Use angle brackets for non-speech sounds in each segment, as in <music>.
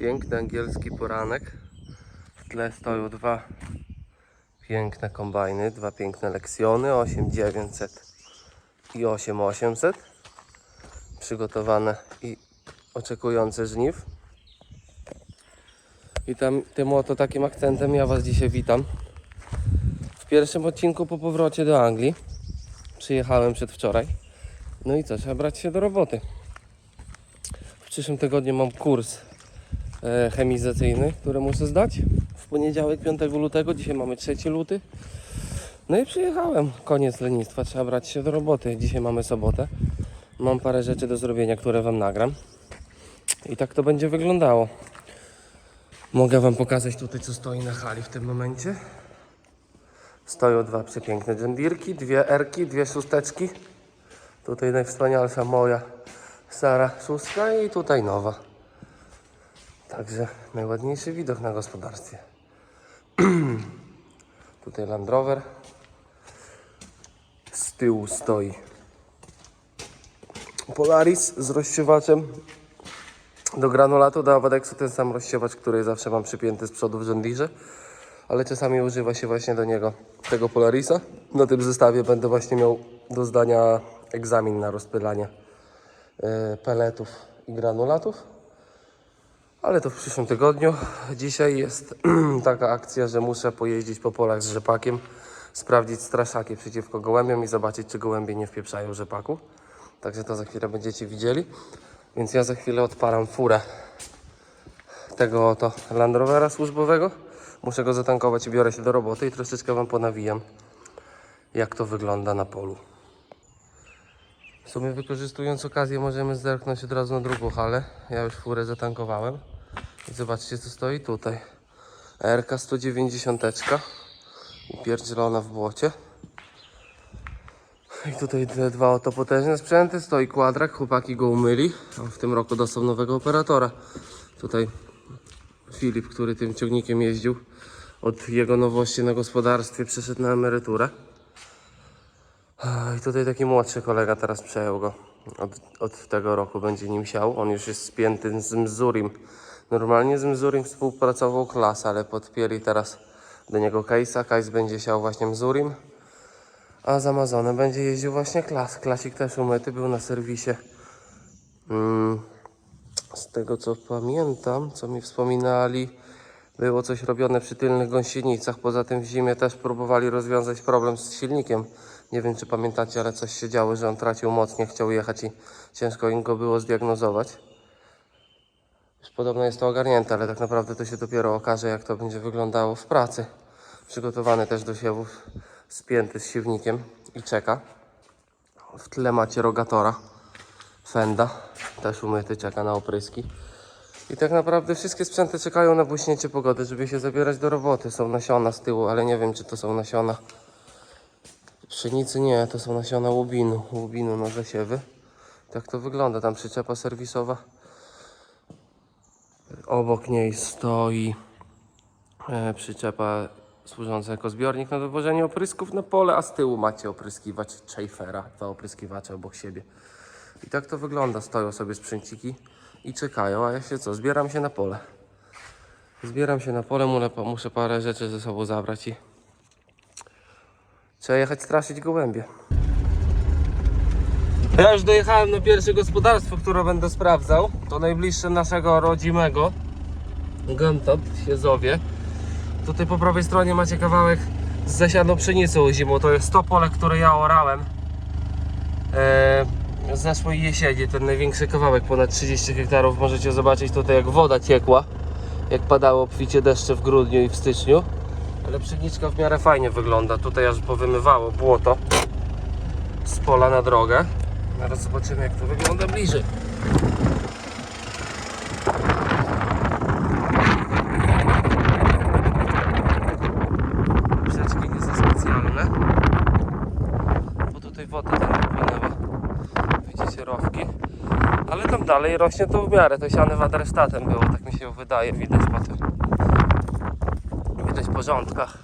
Piękny angielski poranek. W tle stoją dwa piękne kombajny, dwa piękne leksjony 8900 i 8800. Przygotowane i oczekujące żniw. I tam tym oto takim akcentem ja Was dzisiaj witam. W pierwszym odcinku po powrocie do Anglii. Przyjechałem przedwczoraj. No i co, trzeba brać się do roboty. W przyszłym tygodniu mam kurs chemizacyjny, który muszę zdać w poniedziałek 5 lutego. Dzisiaj mamy 3 luty. No i przyjechałem. Koniec lenistwa, trzeba brać się do roboty. Dzisiaj mamy sobotę. Mam parę rzeczy do zrobienia, które Wam nagram. I tak to będzie wyglądało. Mogę Wam pokazać tutaj, co stoi na hali w tym momencie. Stoją dwa przepiękne dżendirki, dwie erki, dwie szósteczki. Tutaj najwspanialsza moja Sara szóstka i tutaj nowa. Także najładniejszy widok na gospodarstwie. <clears throat> tutaj Land Rover. Z tyłu stoi Polaris z rozsiewaczem do granulatu, do Avadexu ten sam rozsiewacz, który zawsze mam przypięty z przodu w Deere, ale czasami używa się właśnie do niego tego Polarisa. Na tym zestawie będę właśnie miał do zdania egzamin na rozpylanie e, peletów i granulatów. Ale to w przyszłym tygodniu. Dzisiaj jest <clears throat> taka akcja, że muszę pojeździć po polach z rzepakiem, sprawdzić straszaki przeciwko gołębiom i zobaczyć, czy gołębie nie wpieprzają rzepaku. Także to za chwilę będziecie widzieli. Więc ja za chwilę odparam furę tego oto Land Rovera służbowego. Muszę go zatankować i biorę się do roboty i troszeczkę Wam ponawijam, jak to wygląda na polu. W sumie wykorzystując okazję możemy zerknąć od razu na drugą halę. Ja już furę zatankowałem. I zobaczcie co stoi tutaj. RK 190 upierdzielona w błocie. I tutaj te dwa oto potężne sprzęty. Stoi kwadrak, chłopaki go umyli. W tym roku dostał nowego operatora. Tutaj Filip, który tym ciągnikiem jeździł od jego nowości na gospodarstwie, przeszedł na emeryturę. I tutaj taki młodszy kolega teraz przejął go. Od, od tego roku będzie nim siał. On już jest spięty z Mzurim. Normalnie z Mzurim współpracował klas, ale podpięli teraz do niego Case'a. Case będzie siał właśnie Mzurim. A z Amazonem będzie jeździł właśnie klas. Klasik też umyty, był na serwisie. Mm, z tego co pamiętam, co mi wspominali, było coś robione przy tylnych gąsienicach. Poza tym w zimie też próbowali rozwiązać problem z silnikiem. Nie wiem czy pamiętacie, ale coś się działo, że on tracił moc, nie chciał jechać i ciężko im go było zdiagnozować. Już podobno jest to ogarnięte, ale tak naprawdę to się dopiero okaże, jak to będzie wyglądało w pracy. Przygotowany też do siewów, spięty z siewnikiem i czeka. W tle macie rogatora. Fenda, też umyty, czeka na opryski. I tak naprawdę wszystkie sprzęty czekają na błyśnięcie pogody, żeby się zabierać do roboty. Są nasiona z tyłu, ale nie wiem, czy to są nasiona pszenicy. Nie, to są nasiona łubinu, łubinu na zasiewy. Tak to wygląda, tam przyczepa serwisowa. Obok niej stoi e, przyczepa służąca jako zbiornik na dowożenie oprysków na pole, a z tyłu macie opryskiwacz Schaeffera, dwa opryskiwacze obok siebie. I tak to wygląda. Stoją sobie sprzęciki i czekają, a ja się co? Zbieram się na pole. Zbieram się na pole, muszę parę rzeczy ze sobą zabrać i trzeba jechać straszyć gołębie. Ja już dojechałem na pierwsze gospodarstwo, które będę sprawdzał. To najbliższe naszego rodzimego. Gantop w Siezowie. Tutaj po prawej stronie macie kawałek z zasianą pszenicą zimą. To jest to pole, które ja orałem. Z zeszłej jesieni, ten największy kawałek, ponad 30 hektarów. Możecie zobaczyć tutaj jak woda ciekła, jak padało obficie deszcze w grudniu i w styczniu. Ale pszeniczka w miarę fajnie wygląda. Tutaj aż powymywało błoto z pola na drogę. Zaraz zobaczymy jak to wygląda bliżej. Brzeczki nie za specjalne. Bo tutaj woda tam napłynęła. Widzicie rowki. Ale tam dalej rośnie to w miarę. To siane wadersztatem było, tak mi się wydaje. Widać po tym. Widać po rządkach.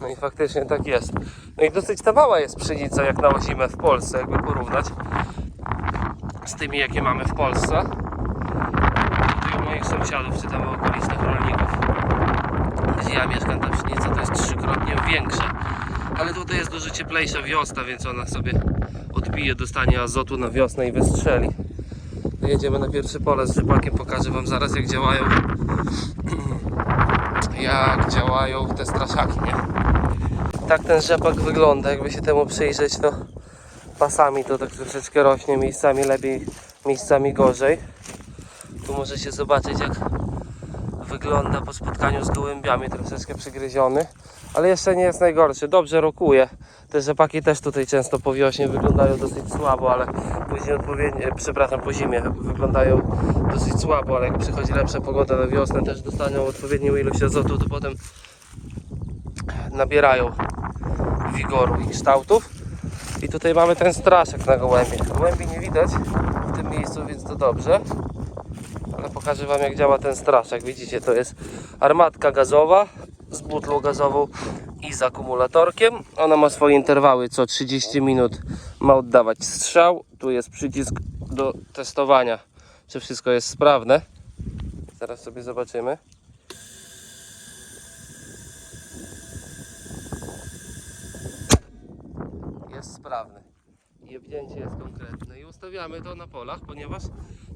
No i faktycznie tak jest. No i dosyć ta mała jest pszenica jak na zimę w Polsce, jakby porównać z tymi jakie mamy w Polsce. Tutaj u moich sąsiadów, czy tam okolicznych rolników. Gdzie ja mieszkam, ta pszenica to jest trzykrotnie większa. Ale tutaj jest dużo cieplejsza wiosna, więc ona sobie odbije, dostanie azotu na wiosnę i wystrzeli. To Jedziemy na pierwsze pole z rzepakiem, pokażę Wam zaraz jak działają jak działają te straszaki, nie? Tak ten rzepak wygląda, jakby się temu przyjrzeć, to pasami to tak troszeczkę rośnie, miejscami lepiej, miejscami gorzej. Tu możecie zobaczyć jak wygląda po spotkaniu z gołębiami, troszeczkę przygryziony, ale jeszcze nie jest najgorszy, dobrze rokuje. Te rzepaki też tutaj często po wiośnie wyglądają dosyć słabo, ale później odpowiednio, przepraszam, po zimie wyglądają dosyć słabo, ale jak przychodzi lepsza pogoda na wiosnę, też dostaną odpowiednią ilość azotu, to potem nabierają wigoru i kształtów. I tutaj mamy ten straszek na gołębie. Gołębi nie widać w tym miejscu, więc to dobrze. Ale pokażę Wam jak działa ten straszek. Widzicie, to jest armatka gazowa z butlą gazową i z akumulatorkiem. Ona ma swoje interwały, co 30 minut ma oddawać strzał. Tu jest przycisk do testowania, czy wszystko jest sprawne. Zaraz sobie zobaczymy. Jest sprawny. Jebnięcie jest konkretne i ustawiamy to na polach, ponieważ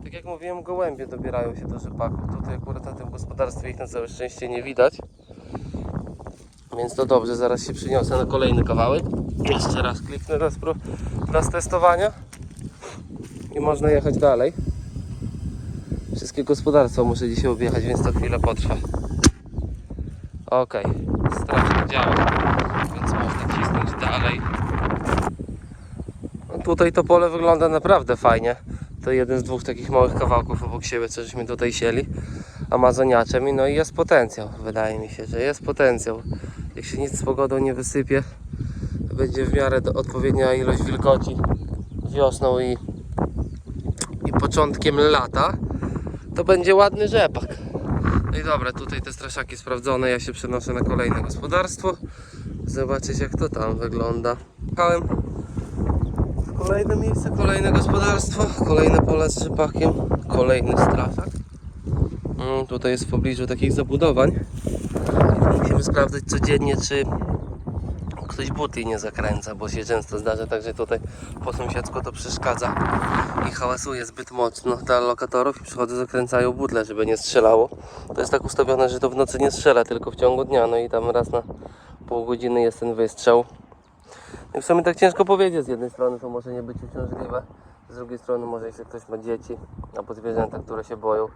tak jak mówiłem, gołębie dobierają się do rzepaku. Tutaj akurat na tym gospodarstwie ich na całe szczęście nie widać. Więc to dobrze, zaraz się przyniosę na kolejny kawałek. Jeszcze raz kliknę pro, dla testowania i można jechać dalej. Wszystkie gospodarstwa muszę dzisiaj objechać, więc to chwilę potrwa. Ok, strasznie działa, więc można cisnąć dalej. No tutaj to pole wygląda naprawdę fajnie. To jeden z dwóch takich małych kawałków obok siebie, co żeśmy tutaj sieli amazoniaczem no i jest potencjał. Wydaje mi się, że jest potencjał. Jak się nic z pogodą nie wysypie, będzie w miarę odpowiednia ilość wilgoci wiosną i, i początkiem lata, to będzie ładny rzepak. No i dobra, tutaj te straszaki sprawdzone, ja się przenoszę na kolejne gospodarstwo. Zobaczyć jak to tam wygląda. Jechałem Kolejne miejsce, kolejne gospodarstwo, kolejne pole z rzepakiem, kolejny straszak. Mm, tutaj jest w pobliżu takich zabudowań. Musimy sprawdzać codziennie, czy ktoś buty nie zakręca, bo się często zdarza tak, że tutaj po sąsiedzku to przeszkadza i hałasuje zbyt mocno dla lokatorów i przychodzą, zakręcają butle, żeby nie strzelało. To jest tak ustawione, że to w nocy nie strzela, tylko w ciągu dnia, no i tam raz na pół godziny jest ten wystrzał. I w sumie tak ciężko powiedzieć, z jednej strony to może nie być uciążliwe, z drugiej strony może jeśli ktoś ma dzieci albo zwierzęta, które się boją,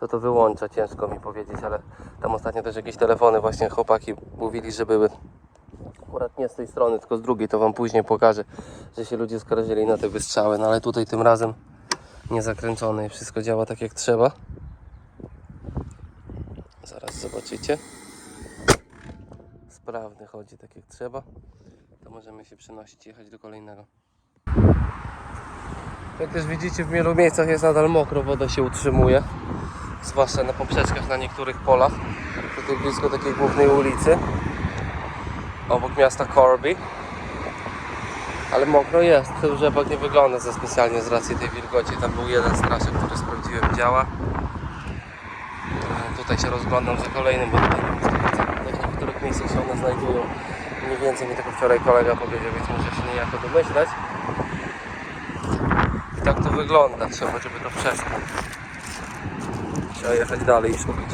to to wyłącza, ciężko mi powiedzieć, ale tam ostatnio też jakieś telefony właśnie chłopaki mówili, że były akurat nie z tej strony, tylko z drugiej, to wam później pokażę, że się ludzie skarżyli na te wystrzały, no ale tutaj tym razem nie zakręcone i wszystko działa tak jak trzeba. Zaraz zobaczycie. Sprawny chodzi tak jak trzeba to możemy się przenosić i jechać do kolejnego. Jak też widzicie w wielu miejscach jest nadal mokro, woda się utrzymuje. Zwłaszcza na poprzeczkach na niektórych polach. Tutaj blisko takiej głównej ulicy. Obok miasta Corby. Ale mokro jest. Ten rzepak nie wygląda za specjalnie z racji tej wilgoci. Tam był jeden straszek, który sprawdziłem działa. E, Tutaj się rozglądam za kolejnym, bo tutaj nie w których miejscach się one znajdują. Mniej więcej mi tylko wczoraj kolega powiedział, więc muszę się niejako domyślać. I tak to wygląda. Trzeba, żeby to przestać. Trzeba jechać dalej i szukać.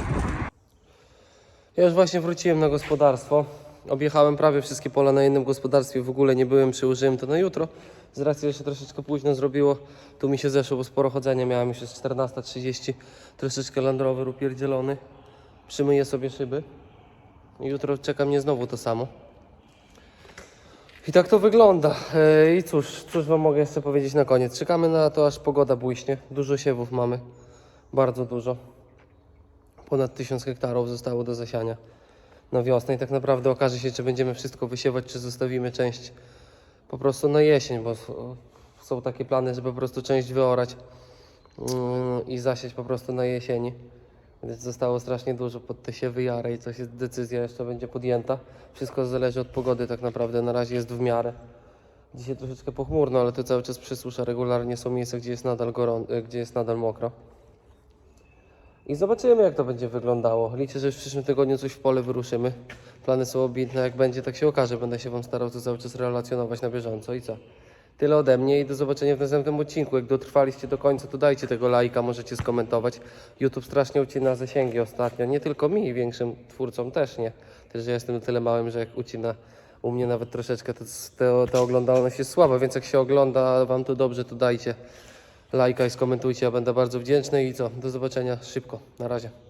Ja już właśnie wróciłem na gospodarstwo. Objechałem prawie wszystkie pola na jednym gospodarstwie. W ogóle nie byłem, przyłożyłem to na jutro. Z racji, że się troszeczkę późno zrobiło, tu mi się zeszło, bo sporo chodzenia miałem. Już jest 14.30. Troszeczkę Land Rover upierdzielony. Przymyję sobie szyby. Jutro czeka mnie znowu to samo. I tak to wygląda. E, I cóż, cóż Wam mogę jeszcze powiedzieć na koniec. Czekamy na to, aż pogoda błyśnie. Dużo siewów mamy. Bardzo dużo. Ponad 1000 hektarów zostało do zasiania na wiosnę i tak naprawdę okaże się, czy będziemy wszystko wysiewać, czy zostawimy część po prostu na jesień, bo są takie plany, żeby po prostu część wyorać mm, i zasieć po prostu na jesieni. Więc zostało strasznie dużo pod te siewy jary i coś jest, decyzja jeszcze będzie podjęta. Wszystko zależy od pogody tak naprawdę, na razie jest w miarę. Dzisiaj troszeczkę pochmurno, ale to cały czas przysusza. Regularnie są miejsca, gdzie jest nadal, gorą, e, gdzie jest nadal mokro. I zobaczymy, jak to będzie wyglądało. Liczę, że w przyszłym tygodniu coś w pole wyruszymy. Plany są obitne, jak będzie, tak się okaże. Będę się Wam starał to cały czas relacjonować na bieżąco i co? Tyle ode mnie i do zobaczenia w następnym odcinku. Jak dotrwaliście do końca, to dajcie tego lajka, możecie skomentować. YouTube strasznie ucina zasięgi ostatnio. Nie tylko mi, większym twórcom też nie. Też ja jestem tyle małym, że jak ucina u mnie nawet troszeczkę, to to- ta oglądalność jest słaba, więc jak się ogląda Wam to dobrze, to dajcie lajka i skomentujcie. Ja będę bardzo wdzięczny i co? Do zobaczenia szybko. Na razie.